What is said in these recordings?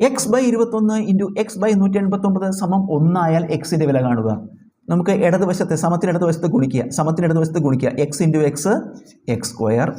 X by ഇരുപത്തൊന്ന് into x by നൂറ്റി എൺപത്തൊമ്പത് സമം ഒന്നായാൽ എക്സിന്റെ വില കാണുക. നമുക്ക് ഇടതുവശത്തെ സമത്തിന് ഇടതുവശത്ത് ഗുണിക്കുക. സമത്തിന് ഇടതുവശത്ത് ഗുണിക്കുക. X into x x square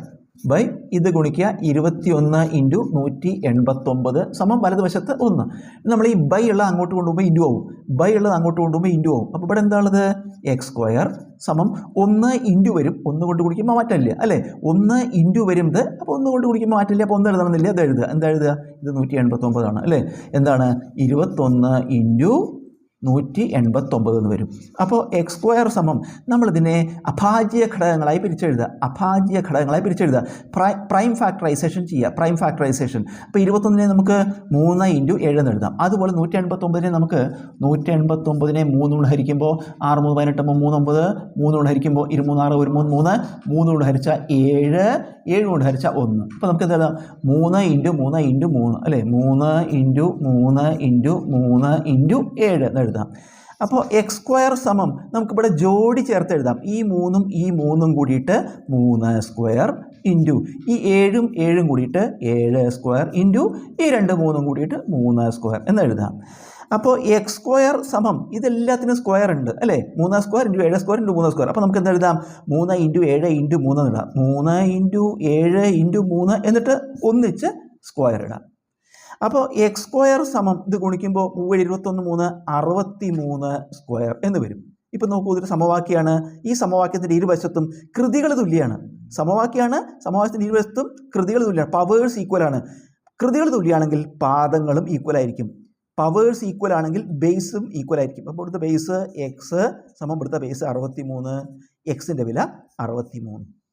by. ഇത് ഗുണിക്കുക ഇരുപത്തിയൊന്ന് ഇന്റു നൂറ്റി എൺപത്തൊമ്പത് സമം വലതുവശത്ത് ഒന്ന്. നമ്മൾ ഈ ബൈ ഉള്ളത് അങ്ങോട്ട് കൊണ്ടുപോകുമ്പോൾ ഇന്റു ആവും. ബൈ ഉള്ളത് അങ്ങോട്ട് കൊണ്ടുപോകുമ്പോൾ ഇന്റു ആവും. അപ്പോൾ ഇവിടെ എന്താണുള്ളത്? എക്സ് സ്ക്വയർ സമം ഒന്ന് ഇന്റു വരും. ഒന്ന് കൊണ്ട് കുടിക്കുമ്പോൾ മാറ്റമില്ല അല്ലേ? ഒന്ന് ഇന്റു വരും ഇത് അപ്പോൾ ഒന്ന് കൊണ്ട് കുടിക്കുമ്പോൾ മാറ്റില്ല അപ്പോൾ ഒന്ന് എഴുതണമെന്നില്ല അത് എഴുതുക. എന്താ എഴുതുക? ഇത് നൂറ്റി എൺപത്തൊമ്പതാണ് അല്ലേ? എന്താണ്? ഇരുപത്തൊന്ന് ഇന്റു നൂറ്റി എൺപത്തൊമ്പത് എന്ന് വരും. അപ്പോൾ എക്സ് സ്ക്വയർ സമം നമ്മളിതിനെ അഭാജ്യ ഘടകങ്ങളായി പിരിച്ചെഴുതുക. അഭാജ്യ ഘടകങ്ങളായി പിരിച്ചെഴുതുക. പ്രൈ പ്രൈം ഫാക്ടറൈസേഷൻ ചെയ്യുക. പ്രൈം ഫാക്ടറൈസേഷൻ അപ്പോൾ ഇരുപത്തൊന്നിനെ നമുക്ക് മൂന്ന് ഇന്റു ഏഴ് എന്ന് എഴുതാം. അതുപോലെ നൂറ്റി എൺപത്തൊമ്പതിനെ നമുക്ക് നൂറ്റി എൺപത്തൊമ്പതിനെ മൂന്ന് കൊണ്ട് ഹരിക്കുമ്പോൾ ആറ് മൂന്ന് പതിനെട്ട് മൂന്ന് ഒമ്പത് മൂന്ന് കൊണ്ട് ഹരിക്കുമ്പോൾ ഇരുമൂന്നാറ് ഒരു മൂന്ന് മൂന്ന് മൂന്ന് കൊണ്ട് ഹരിച്ച ഏഴ് ഏഴ് കൊണ്ട് ഹരിച്ച ഒന്ന്. അപ്പോൾ നമുക്ക് എന്താ മൂന്ന് ഇന്റു മൂന്ന് ഇന്റു മൂന്ന് അല്ലേ? മൂന്ന് ഇന്റു മൂന്ന് ഇന്റു മൂന്ന് ഇന്റു ഏഴ് എന്ന് എഴുതാം. അപ്പോൾ എക്സ് സ്ക്വയർ സമം നമുക്കിവിടെ ജോഡി ചേർത്ത് എഴുതാം. ഈ മൂന്നും ഈ മൂന്നും കൂടിയിട്ട് മൂന്ന് സ്ക്വയർ ഇന്റു ഈ ഏഴും ഏഴും കൂടിയിട്ട് ഏഴ് സ്ക്വയർ ഇന്റു ഈ രണ്ട് മൂന്നും കൂടിയിട്ട് മൂന്ന് സ്ക്വയർ എന്ന് എഴുതാം. അപ്പോൾ എക്സ് സ്ക്വയർ സമം ഇതെല്ലാത്തിനും സ്ക്വയർ ഉണ്ട് അല്ലേ? മൂന്ന് സ്ക്വയർ ഇന്റു ഏഴ് സ്ക്വയർ ഇന്റു മൂന്ന് സ്ക്വയർ. അപ്പോൾ നമുക്ക് എന്താ എഴുതാം മൂന്ന് ഇന്റു ഏഴ് ഇന്റു മൂന്ന് ഇടാം. മൂന്ന് ഇന്റു ഏഴ് ഇന്റു മൂന്ന് എന്നിട്ട് ഒന്നിച്ച് സ്ക്വയർ ഇടാം. അപ്പോൾ എക്സ് സ്ക്വയർ സമം ഇത് ഗുണിക്കുമ്പോൾ മൂവേഴ് ഇരുപത്തൊന്ന് മൂന്ന് അറുപത്തി മൂന്ന് സ്ക്വയർ എന്ന് വരും. ഇപ്പം നോക്കൂ ഇതൊരു സമവാക്യമാണ് ഈ സമവാക്യത്തിന്റെ ഇരുവശത്തും കൃതികൾ തുല്യമാണ് സമവാക്യമാണ് സമവാക്യത്തിന്റെ ഇരുവശത്തും കൃതികൾ തുല്യമാണ് പവേഴ്സ് ഈക്വൽ ആണ്. കൃതികൾ തുല്യമാണെങ്കിൽ പാദങ്ങളും ഈക്വൽ ആയിരിക്കും. പവേഴ്സ് ഈക്വൽ ആണെങ്കിൽ ബേസും ഈക്വൽ ആയിരിക്കും. അപ്പോൾ ഇവിടുത്തെ ബേസ് എക്സ് സമം ഇവിടുത്തെ ബേസ് അറുപത്തി മൂന്ന് എക്സിന്റെ വില അറുപത്തി മൂന്ന്